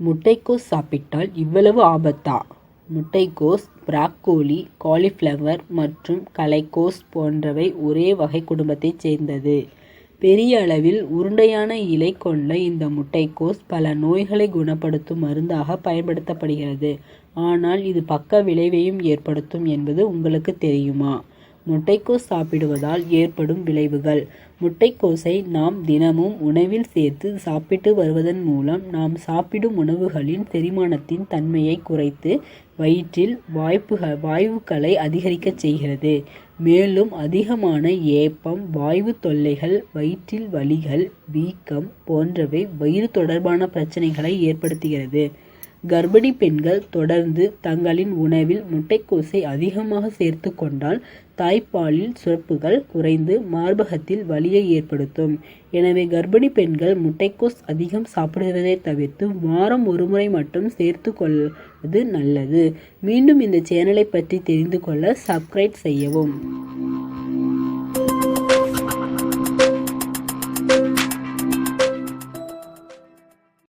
முட்டைக்கோஸ் சாப்பிட்டால் இவ்வளவு ஆபத்தா? முட்டைக்கோஸ், பிராக்கோலி, காலிஃப்ளவர் மற்றும் கலைக்கோஸ் போன்றவை ஒரே வகை குடும்பத்தைச் சேர்ந்தது. பெரிய அளவில் உருண்டையான இலை கொண்ட இந்த முட்டைக்கோஸ் பல நோய்களை குணப்படுத்தும் மருந்தாக பயன்படுத்தப்படுகிறது. ஆனால் இது பக்க விளைவையும் ஏற்படுத்தும் என்பது உங்களுக்கு தெரியுமா? முட்டைக்கோஸ் சாப்பிடுவதால் ஏற்படும் விளைவுகள் முட்டைக்கோஸை நாம் தினமும் உணவில் சேர்த்து சாப்பிட்டு வருவதன் மூலம் நாம் சாப்பிடும் உணவுகளின் செரிமானத்தின் தன்மையை குறைத்து வயிற்றில் வாயுக்களை அதிகரிக்கச் செய்கிறது. மேலும் அதிகமான ஏப்பம், வாயு தொல்லைகள், வயிற்றில் வலிகள், வீக்கம் போன்றவை வயிறு தொடர்பான பிரச்சனைகளை ஏற்படுத்துகிறது. கர்ப்பிணி பெண்கள் தொடர்ந்து தங்களின் உணவில் முட்டைக்கோஸை அதிகமாக சேர்த்து கொண்டால் தாய்ப்பாலில் சுரப்புகள் குறைந்து மார்பகத்தில் வலியை ஏற்படுத்தும். எனவே கர்ப்பிணி பெண்கள் முட்டைக்கோஸ் அதிகம் சாப்பிடுவதை தவிர்த்து வாரம் ஒருமுறை மட்டும் சேர்த்துக் கொள்வது நல்லது. மீண்டும் இந்த சேனலை பற்றி தெரிந்து கொள்ள சப்ஸ்கிரைப் செய்யவும்.